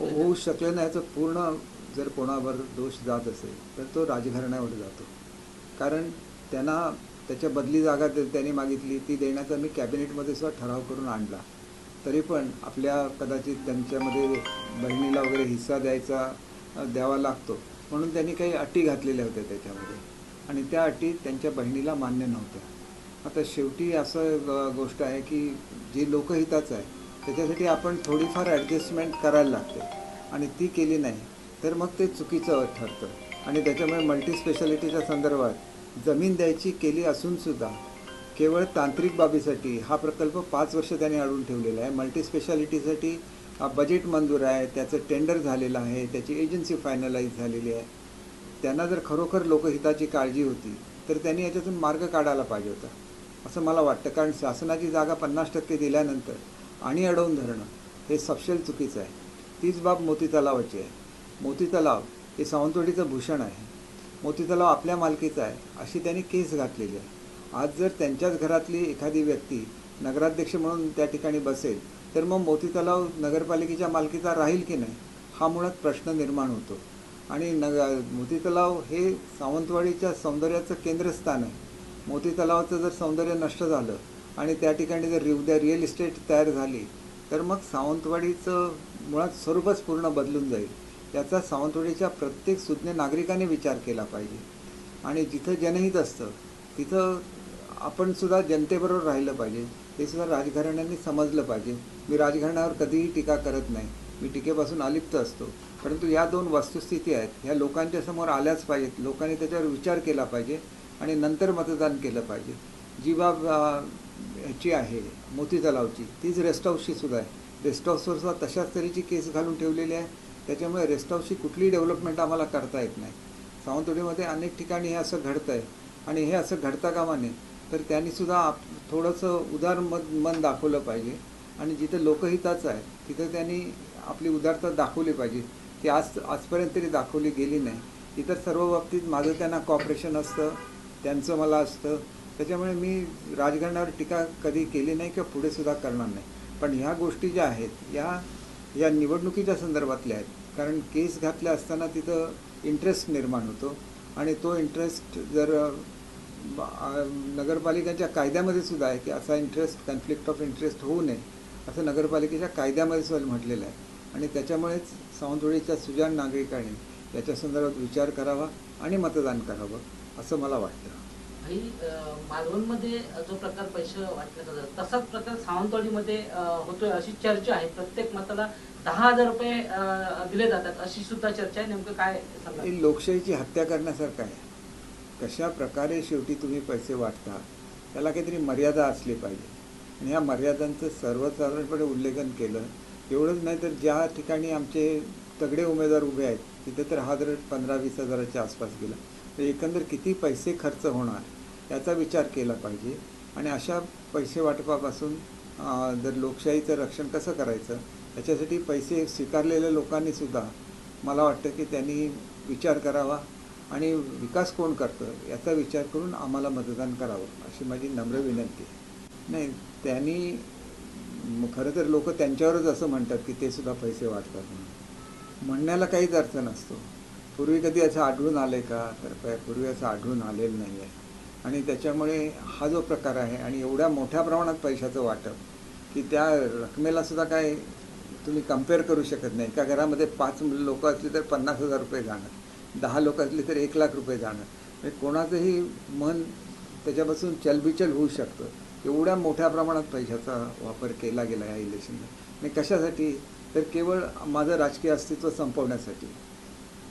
हो, होऊ शकलं नाही. याचं पूर्ण जर कोणावर दोष जात असेल तर तो राजघराण्यावर जातो. कारण त्यांना त्याच्या बदली जागा त्यांनी मागितली ती देण्याचा मी कॅबिनेटमध्ये सुद्धा ठराव करून आणला. तरी पण आपल्या कदाचित त्यांच्यामध्ये बहिणीला वगैरे हिस्सा द्यायचा द्यावा लागतो. म्हणून त्यांनी काही अटी घातलेल्या होत्या त्याच्यामध्ये. आणि त्या अटी त्यांच्या बहिणीला मान्य नव्हत्या. आता शेवटी असं ग- गोष्ट आहे की जे लोकहिताचं आहे त्याच्यासाठी आपण थोडीफार ॲडजस्टमेंट करायला लागते. आणि ती केली नाही तर मग ते चुकीचं ठरतं. आणि त्याच्यामुळे मल्टी स्पेशालिटीच्या संदर्भात जमीन द्यायची केली असूनसुद्धा केवळ तांत्रिक बाबीसाठी हा प्रकल्प पाच वर्ष त्यांनी अडवून ठेवलेला आहे. मल्टी स्पेशालिटीसाठी हा बजेट मंजूर आहे त्याचं टेंडर झालेलं आहे त्याची एजन्सी फायनलाईज झालेली आहे. त्यांना जर खरोखर लोकहिताची काळजी होती तर त्यांनी याच्यातून मार्ग काढायला पाहिजे होता. असं मला वाटतं. कारण शासनाची जागा पन्नास टक्के दिल्यानंतर आणि अडवून धरणं हे सपशेल चुकीचं आहे. तीच बाब मोती तलावाची आहे. मोती तलाव हे सावंतवाडीचं भूषण आहे. मोती तलाव आपल्या मालकीचा आहे अशी त्यांनी केस घातलेली आहे. आज जर त्यांच्याच घरातली एखादी व्यक्ती नगराध्यक्ष म्हणून त्या ठिकाणी बसेल तर मग मोती तलाव नगरपालिकेच्या मालकीचा राहील की नाही हा मुळात प्रश्न निर्माण होतो. आणि नग मोती तलाव हे सावंतवाडीच्या सौंदर्याचं केंद्रस्थान आहे. मोती तलावाचं जर सौंदर्य नष्ट झालं आणि त्या ठिकाणी जर उद्या रिअल इस्टेट तयार झाली तर मग सावंतवाडीचं मुळात स्वरूपच पूर्ण बदलून जाईल. याचा सावंतवाडीच्या प्रत्येक सुज्ञ नागरिकाने विचार केला पाहिजे. आणि जिथं जनहित असतं तिथं आपण सुद्धा जनतेबरोबर राहिलं पाहिजे. हे सुद्धा राजघराण्यांनी समजलं पाहिजे. मी राजघराण्यावर कधीही टीका करत नाही. मी टीकेपासून अलिप्त असतो. परंतु या दोन वस्तुस्थिती आहेत. ह्या लोकांच्या समोर आल्याच पाहिजेत. लोकांनी त्याच्यावर विचार केला पाहिजे आणि नंतर मतदान केलं पाहिजे. जी बाब ह्याची आहे मोती तलावची तीच रेस्ट हाऊसची सुद्धा आहे. रेस्ट हाऊसवर सुद्धा तशाच तऱ्हेची केस घालून ठेवलेली आहे. त्याच्यामुळे रेस्ट हाऊसची कुठलीही डेव्हलपमेंट आम्हाला करता येत नाही. सावंतवाडीमध्ये अनेक ठिकाणी हे असं घडतं आहे आणि हे असं घडता कामा नये तर त्यांनी सुद्धा आप थोडंसं उदार मन मन दाखवलं पाहिजे. आणि जिथं लोकहिताचं आहे तिथं त्यांनी आपली उदारता दाखवली पाहिजे ती आज आजपर्यंत तरी दाखवली गेली नाही. इतर सर्व बाबतीत माझं त्यांना कॉपरेशन असतं त्यांचं मला असतं. त्याच्यामुळे मी राजकारणावर टीका कधी केली नाही किंवा पुढे सुद्धा करणार नाही. पण ह्या गोष्टी ज्या आहेत या या निवडणुकीच्या संदर्भातल्या आहेत. कारण केस घातल्या असताना तिथं इंटरेस्ट निर्माण होतो आणि तो इंटरेस्ट जर नगरपालिकेच्या कायद्यामध्ये सुद्धा आहे की असा इंटरेस्ट कन्फ्लिक्ट ऑफ इंटरेस्ट होऊ नये असं नगरपालिकेच्या कायद्यामध्ये सुद्धा म्हटलेलं आहे. आणि त्याच्यामुळेच सावंतवाडीच्या सुजाण नागरिकांनी याच्या संदर्भात विचार करावा आणि मतदान करावं असं मला वाटतं. काही मालवणमध्ये जो प्रकार पैसे वाटण्याचा झाला तसाच प्रकार सावंतवाडीमध्ये होतोय अशी चर्चा आहे. प्रत्येक मताला दहा हजार रुपये दिले जातात अशी सुद्धा चर्चा आहे. नेमकं काय सांगा लोकशाहीची हत्या करण्यासारखं आहे. कशा प्रकारे शेवटी तुम्ही पैसे वाटता त्याला काहीतरी मर्यादा असली पाहिजे. आणि ह्या मर्यादांचं सर्वसाधारणपणे उल्लेखन केलं एवढंच नाही तर ज्या ठिकाणी आमचे तगडे उमेदवार उभे आहेत तिथे तर हा दर पंधरा वीस हजाराच्या आसपास गेला तर एकंदर किती पैसे खर्च होणार? याचा विचार केला पाहिजे. आणि अशा पैसे वाटपापासून जर लोकशाहीचं रक्षण कसं करायचं याच्यासाठी पैसे स्वीकारलेल्या लोकांनी सुद्धा मला वाटतं की त्यांनी विचार करावा. आणि विकास कोण करतं याचा विचार करून आम्हाला मतदान करावं अशी माझी नम्र विनंती आहे. नाही त्यांनी खरं तर लोक त्यांच्यावरच असं म्हणतात की ते सुद्धा पैसे वाटतात म्हणून. म्हणण्याला काहीच अर्थ नसतो. पूर्वी कधी असं आढळून आलं का? तर प- पूर्वी असं आढळून आलेलं नाही आहे आणि त्याच्यामुळे हा जो प्रकार आहे आणि एवढ्या मोठ्या प्रमाणात पैशाचं वाटप की त्या रकमेला सुद्धा काय तुम्ही कंपेअर करू शकत नाही. एका घरामध्ये पाच लोक असली तर पन्नास हजार रुपये जाणार दहा लोक असली तर एक लाख रुपये जाणार. म्हणजे कोणाचंही मन त्याच्यापासून चलबिचल होऊ शकतं. एवढ्या मोठ्या प्रमाणात पैशाचा वापर केला गेला या इलेक्शनला. आणि कशासाठी? तर केवळ माझं राजकीय अस्तित्व संपवण्यासाठी.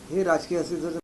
हे राजकीय अस्तित्वाचं